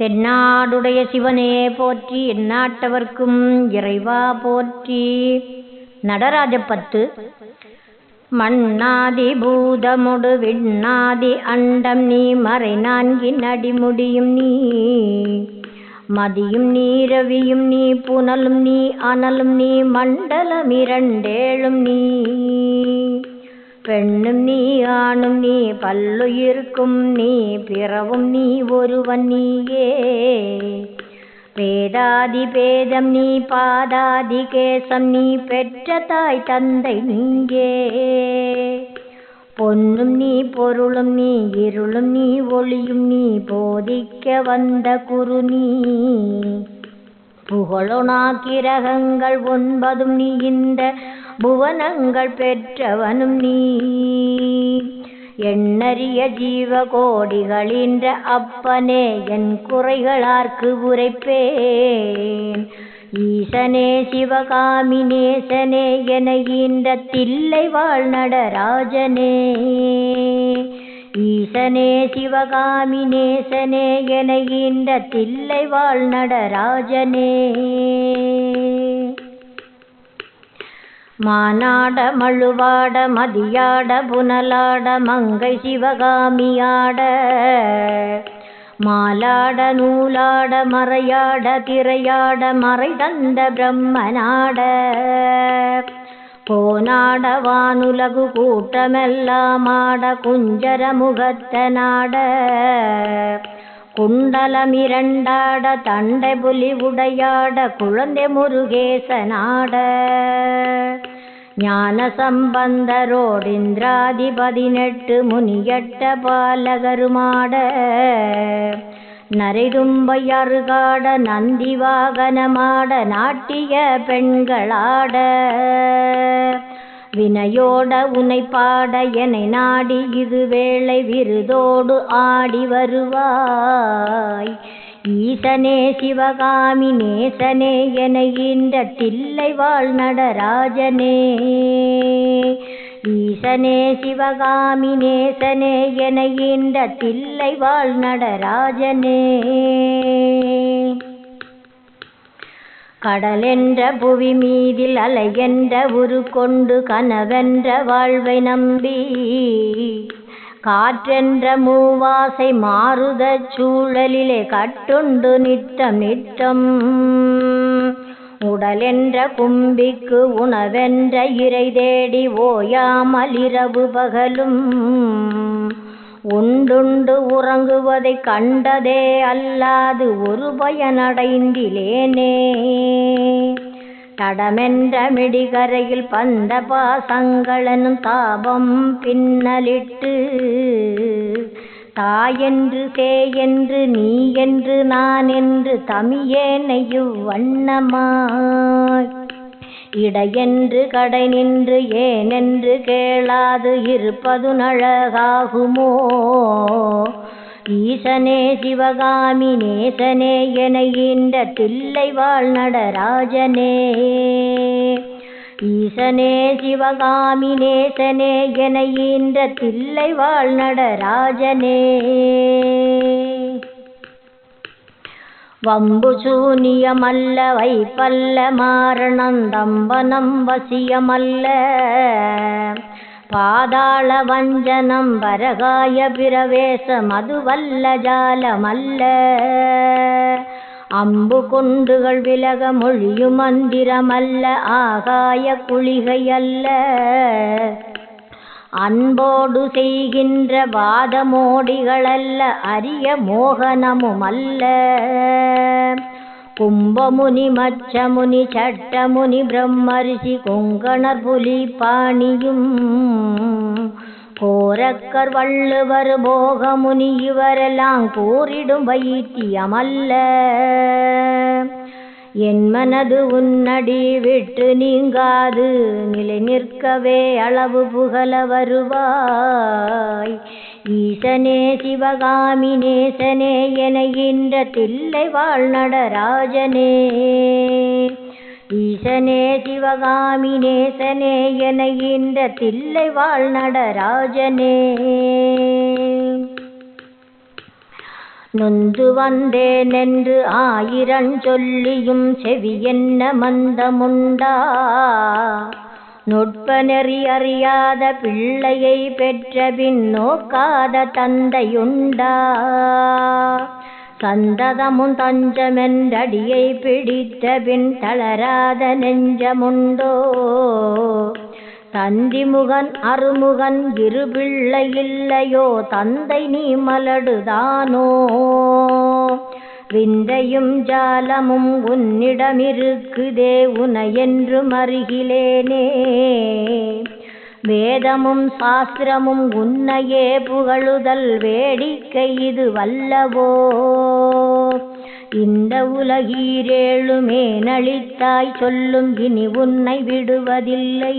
தென்னாடுடைய சிவனே போற்றி எந்நாட்டவர்க்கும் இறைவா போற்றி. நடராஜ பத்து மண்ணாதி பூதமுடு விண்ணாதி அண்டம் நீ மறை நான்கின் அடிமுடியும் நீ. மதியும் நீ ரவியும் நீ புனலும் நீ அனலும் நீ மண்டலம் இரண்டேழும் நீ. பெண்ணும் நீ ஆணும் நீ பல்லுயிருக்கும் நீ பிறவும் நீ ஒருவன் நீயே. பேதாதி பேதம் நீ பாதாதி கேசம் நீ பெற்ற தாய் தந்தை நீங்கே பொன்னும் நீ பொருளும் நீ இருளும் நீ ஒளியும் நீ போதிக்க வந்த குரு நீ. புகழொனா கிரகங்கள் ஒன்பதும் நீ இந்த புவனங்கள் பெற்றவனும் நீ. எண்ணறிய ஜீவ கோடிகளின்ற அப்பனே என் குறைகளார்க்கு உரைப்பேன். ஈசனே சிவகாமி நேசனே என இந்த தில்லை வாழ் நடராஜனே ஈசனே சிவகாமி நேசனே என இந்த தில்லை வாழ் நடராஜனே மானாட மழுவாட மதியாட புனலாட மங்கை சிவகாமியாட. மாலாட நூலாட மறையாட திரையாட மறை தந்த பிரம்மனாட. போனாட வானுலகு கூட்டமெல்லாம் ஆட குஞ்சர முகத்த நாட குண்டலமிரண்டாட தண்டை புலி உடையாட குழந்தை முருகேசனாட. ஞான சம்பந்தரோடிந்திராதி பதினெட்டு முனியட்ட பாலகருமாட. நரைதும்பையறுகாட நந்தி வாகனமாட நாட்டிய பெண்களாட. வினையோட உனை பாட என்னை நாடி இது வேளை விருதோடு ஆடி வருவாய். ஈசனே சிவகாமி நேசனே என இந்த தில்லை வாழ் நடராஜனே. ஈசனே சிவகாமி நேசனே என இந்த தில்லை வாழ் நடராஜனே. கடலென்ற புவி மீதில் அலையென்ற உரு கொண்டு கனவென்ற வாழ்வை நம்பி காற்றென்ற மூவாசை மாறுத சூழலிலே கட்டுண்டு நித்தம் நித்தம் உடலென்ற கும்பிக்கு உணவென்ற இறை தேடி ஓயாமல் இரவு பகலும் உண்டுண்டு உறங்குவதை கண்டதே அல்லாது ஒரு பயனடைந்திலேனே. தடமென்ற மிடிகரையில் பந்த பாசங்களனும் தாபம் பின்னலிட்டு தாயென்று சேயென்று நீ என்று நான் என்று தமியேனையு வண்ணமாய் இடையென்று கடை நின்று ஏனென்று கேளாது இருப்பது நழகாகுமோ ஈசனே சிவகாமி நேசனே என இந்த தில்லை வாழ் நடராஜனே ஈசனே சிவகாமி நேசனே என இந்த தில்லை வாழ் நடராஜனே வம்பு சூனியமல்ல வைப்பல்ல மாரணந்தம்பனம் வசியமல்ல பாதாள வஞ்சனம் பரகாய பிரவேச மதுவல்ல ஜாலமல்ல அம்பு கொண்டுகள் விலக அன்போடு செய்கின்ற வாதமோடிகளல்ல அரிய மோகனமுமல்ல. கும்பமுனி மச்சமுனி சட்டமுனி பிரம்மரிஷி கொங்கணர் புலி பாணியும் கோரக்கர் வள்ளுவர் போகமுனி இவரெல்லாம் கூறிடும் வைத்தியமல்ல. என் மனது உன்னடி விட்டு நீங்காது. நிலை நிற்கவே அளவு புகழ வருவாய். ஈசனே சிவகாமி நேசனே என இன்ற தில்லை வாழ்நடராஜனே ஈசனே சிவகாமி நேசனே என இன்ற தில்லை வாழ்நடராஜனே நொந்து வந்தேன் என்று ஆயிரம் சொல்லியும் செவி என்ன மந்தமுண்டா? நுட்ப நெறி அறியாத பிள்ளையை பெற்ற பின் நோக்காத தந்தையுண்டா? சந்ததமும் தஞ்சமென்றடியை பிடித்த பின் தளராத நெஞ்சமுண்டோ? தந்திமுகன் அருமுகன் இரு பிள்ளை இல்லையோ தந்தை நீ மலடுதானோ? விந்தையும் ஜாலமும் உன்னிடமிருக்குதே உன என்று மருகிலேனே வேதமும் சாஸ்திரமும் உன்னையே புகழுதல் வேடிக்கை இது வல்லவோ? இந்த உலகீரேழுமே நளித்தாய் சொல்லும் இனி உன்னை விடுவதில்லை.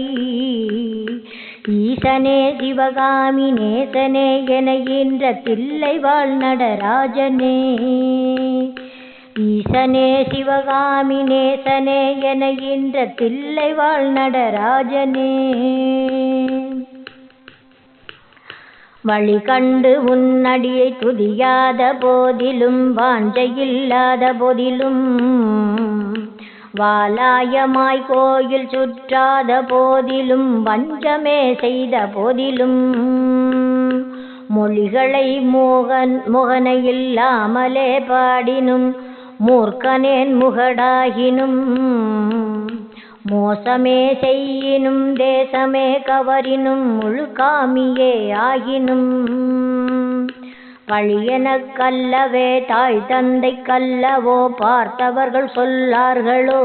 ஈசனே சிவகாமி நேசனே என ஈன்ற தில்லை வாழ் நடராஜனே ஈசனே சிவகாமி நேசனே என ஈன்ற தில்லை வாழ் நடராஜனே வழி கண்டு உன்னடியை துதியாத போதிலும் வாஞ்சையில்லாத போதிலும் வாலாயமாய் கோயில் சுற்றாத போதிலும் வஞ்சமே செய்த போதிலும் மொழிகளை மோகன் முகனையில்லாமலே பாடினும் மூர்க்கனேன் முகடாகினும் மோசமே செய்யினும் தேசமே கவரினும் முழுகாமியே ஆயினும். பழியனக் கல்லவே தாய் தந்தை கல்லவோ பார்த்தவர்கள் சொல்லார்களோ?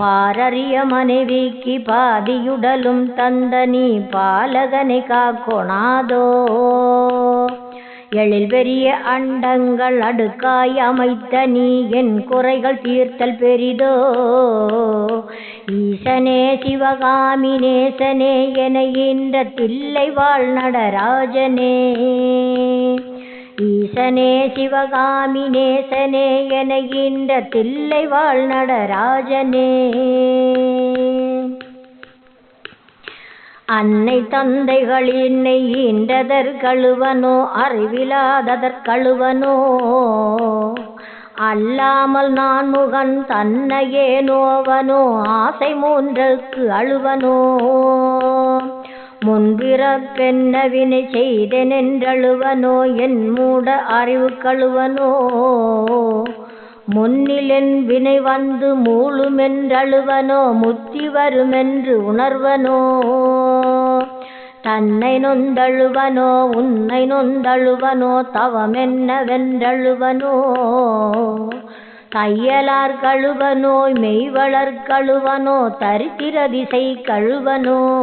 பாரறிய மனைவிக்கு பாதியுடலும் தந்த நீ பாலகனை காக்கொணாதோ எழில் பெரிய அண்டங்கள் அடுக்காய் அமைத்த நீ என் குறைகள் தீர்த்தல் பெரிதோ. ஈசனே சிவகாமி நேசனே என இன்ற தில்லை வாழ் நடராஜனே. ஈசனே சிவகாமி நேசனே என இன்ற தில்லை வாழ் நடராஜனே. அன்னை தந்தைகளின்னை ஈன்றதற் கழுவனோ அறிவிலாததற் கழுவனோ. அல்லாமல் நான் முகன் தன்னையே நோவனோ ஆசை மூன்றற்கு அழுவனோ. முன்பிறப்பென்ன வினை செய்தெனென்றழுவனோ என் மூட அறிவு கழுவனோ. முன்னிலென் வினை வந்து மூழுமென்றழுவனோ முத்தி வருமென்று உணர்வனோ? தன்னை நொந்தழுவனோ உன்னை நொந்தழுவனோ தவமென்னவென்றழுவனோ? தையலார் கழுவனோ மெய்வளர் கழுவனோ தரித்திர திசை கழுவனோ?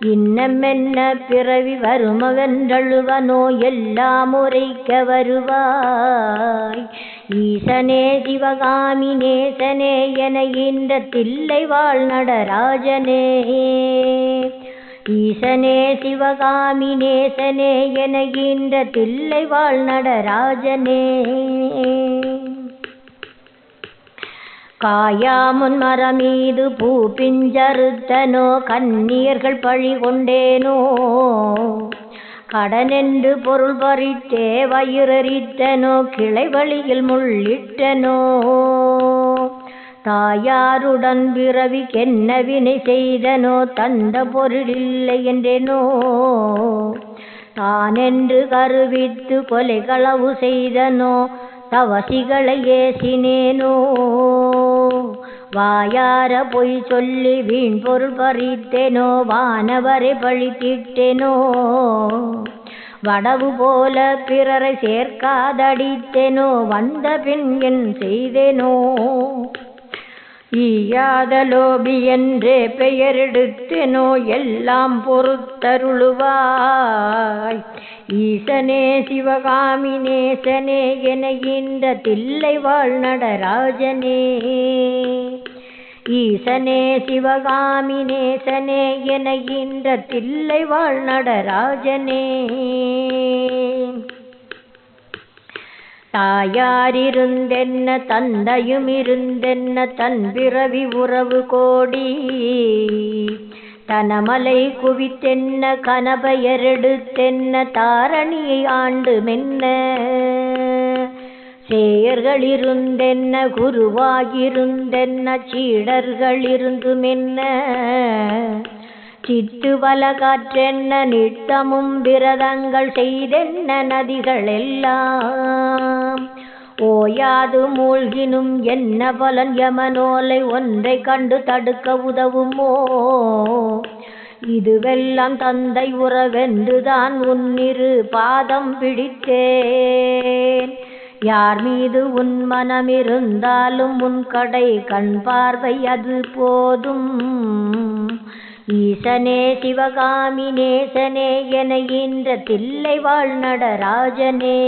இன்னமென்ன பிறவி வருமவென்றழுவனோ? எல்லாம் உரைக்க வருவாய். ஈசனே சிவகாமி நேசனே என இந்த தில்லை வாழ் நடராஜனே ஈசனே சிவகாமி நேசனே என ஈன்ற தில்லை வாழ் நடராஜனே காயாமுன் மரமீது பூ பிஞ்சறுத்தனோ கண்ணீர்கள் பழி கொண்டேனோ. கடனென்று பொருள் பறித்தே வயிறறித்தனோ கிளை வழியில் முள்ளிட்டனோ. தாயாருடன் பிறவிக்கென்ன வினை செய்தனோ தந்த பொருளில்லை என்றேனோ. தானென்று கருவித்து கொலை களவு செய்தனோ தவசிகளை ஏசினேனோ. வாயார பொய் சொல்லி வீண் பொருள் பறித்தேனோ வானவரை பழித்திட்டேனோ? வடவு போல பிறரை சேர்க்காதடித்தேனோ வந்த பின் என் செய்தேனோ? ஈயாத லோபி என்றே பெயரெடுத்து நோயெல்லாம் பொறுத்தருளுவாய். ஈசனே சிவகாமி நேசனே என இந்த தில்லை வாழ் நடராஜனே ஈசனே சிவகாமி நேசனே என இந்த தில்லை வாழ் நடராஜனே தாயாரிருந்தென்ன தந்தையும் இருந்தென்ன தன் பிறவி உறவு கோடி. தனமலை குவித்தென்ன கனபெயரெடுத்தென்ன தாரணியை ஆண்டு மென்ன சேயர்களிருந்தென்ன குருவாயிருந்தென்ன சீடர்களிருந்துமென்ன. சிட்டுவல காற்றென்ன நித்தமும் விரதங்கள் செய்தென்ன நதிகளெல்லாம்? ஓயாது மூழ்கினும் என்ன பலன் யமனோலை ஒன்றை கண்டு தடுக்க உதவுமோ? இதுவெல்லாம் தந்தை உறவென்றுதான் உன்னிரு பாதம் பிடித்தேன். யார் மீது உன் மனமிருந்தாலும் உன் கடை கண் பார்வை அது போதும். ஈசனே சிவகாமி நேசனே என ஈன்ற தில்லை வாழ் நடராஜனே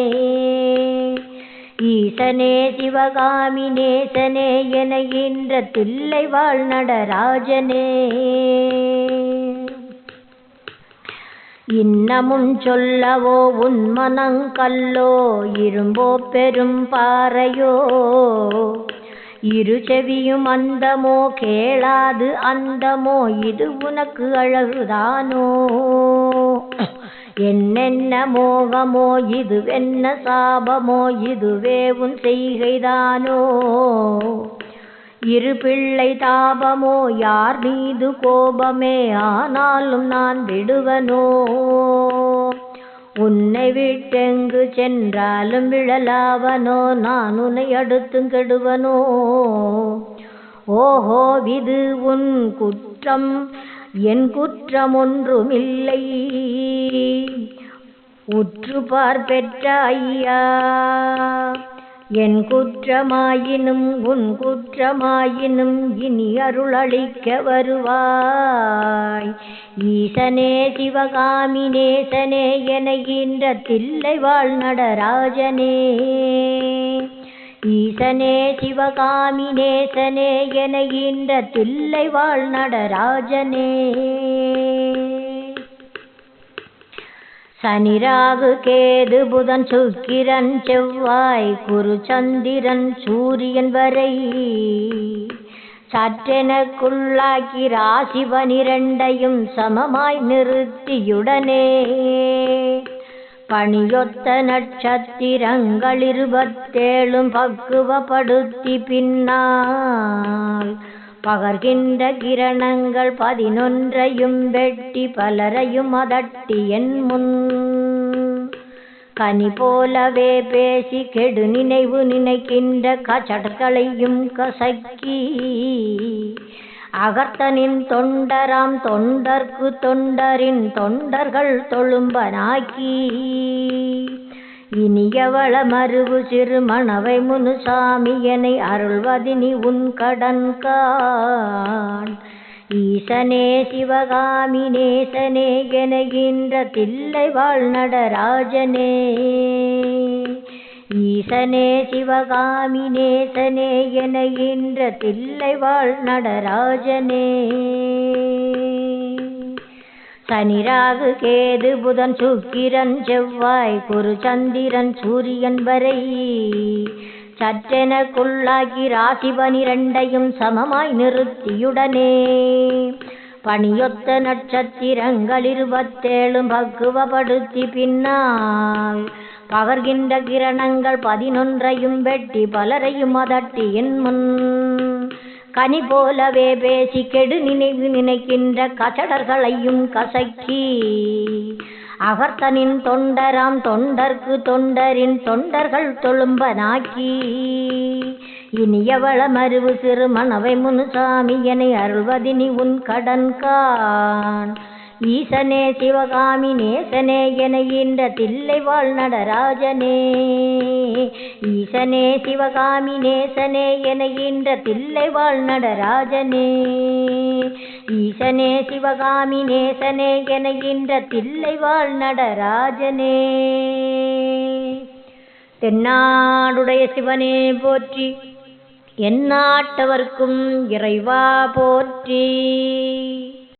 ஈசனே சிவகாமி நேசனே என ஈன்ற தில்லை வாழ் நடராஜனே இன்னமும் சொல்லவோ உன் மனங்கல்லோ இரும்போ பெரும் பாறையோ. இரு செவியும் அந்தமோ கேளாது அந்தமோ இது உனக்கு அழகுதானோ? என்னென்ன மோகமோ இதுவென்ன சாபமோ இதுவே உன் செய்கைதானோ? இரு பிள்ளை தாபமோ யார் மீது கோபமே ஆனாலும் நான் விடுவனோ? விட்டெங்கு சென்றாலும் விழலாவனோ நான் உன்னை அடுத்தும் கெடுவனோ? ஓஹோ இது உன் குற்றம். என் குற்றம் ஒன்றுமில்லை. உற்று பார்ப்பெற்ற ஐயா. என் குற்றமாயினும் உன் குற்றமாயினும் இனி அருளளிக்க வருவாய். ஈசனே சிவகாமி நேசனே என தில்லை வாழ் நடராஜனே ஈசனே சிவகாமி நேசனே என தில்லை வாழ் நடராஜனே சனிராகு கேது புதன் சுக்கிரன் செவ்வாய் குரு சந்திரன் சூரியன் வரை. சற்றெனக்குள்ளாக்கி ராசி பனிரெண்டையும் சமமாய் நிறுத்தியுடனே. பணியொத்த நட்சத்திரங்கள் இருபத்தேழும் பக்குவப்படுத்தி பின்னால் பகர்கின்ற கிரணங்கள் பதினொன்றையும் வெட்டி பலரையும் அதட்டி என் முன். கனி போலவே பேசி கெடு நினைவு நினைக்கின்ற கச்சடர்களையும் கசக்கி. அகர்த்தனின் தொண்டராம் தொண்டர்க்கு தொண்டரின் தொண்டர்கள் தொழும்பனாக்கி. இனியவள மருவு சிறு மணவை முனுசாமியனை அருள்வதினி உன் கடன் கான் ஈசனே சிவகாமி நேசனே எனகின்ற தில்லை வாழ் நடராஜனே ஈசனே சிவகாமி நேசனே எனைகின்ற தில்லை வாழ் நடராஜனே சனிராகு கேது புதன் சுக்கிரன் செவ்வாய் குரு சந்திரன் சூரியன் வரை. சற்றெனக்குள்ளாகி ராசி பனிரெண்டையும் சமமாய் நிறுத்தியுடனே. பணியொத்த நட்சத்திரங்கள் இருபத்தேழும் பக்குவப்படுத்தி பின்னால் பகர்கின்ற கிரணங்கள் பதினொன்றையும் வெட்டி பலரையும் அதட்டி என் முன். கனி போலவே பேசி கெடு நினைவு நினைக்கின்ற கசடர்களையும் கசக்கி. அகர்த்தனின் தொண்டராம் தொண்டர்க்கு தொண்டரின் தொண்டர்கள் தொழும்பனாக்கி. இனியவள மருவு சிறு மணவை முனுசாமியனை அருள்வதினி உன் கடன் கான் ஈசனே சிவகாமி நேசனே என இந்த தில்லை வாழ் நடராஜனே ஈசனே சிவகாமி நேசனே என இந்த தில்லை வாழ் நடராஜனே ஈசனே சிவகாமி நேசனே என இந்த தில்லை வாழ் நடராஜனே தென்னாடுடைய சிவனே போற்றி எந்நாட்டவர்க்கும் இறைவா போற்றி.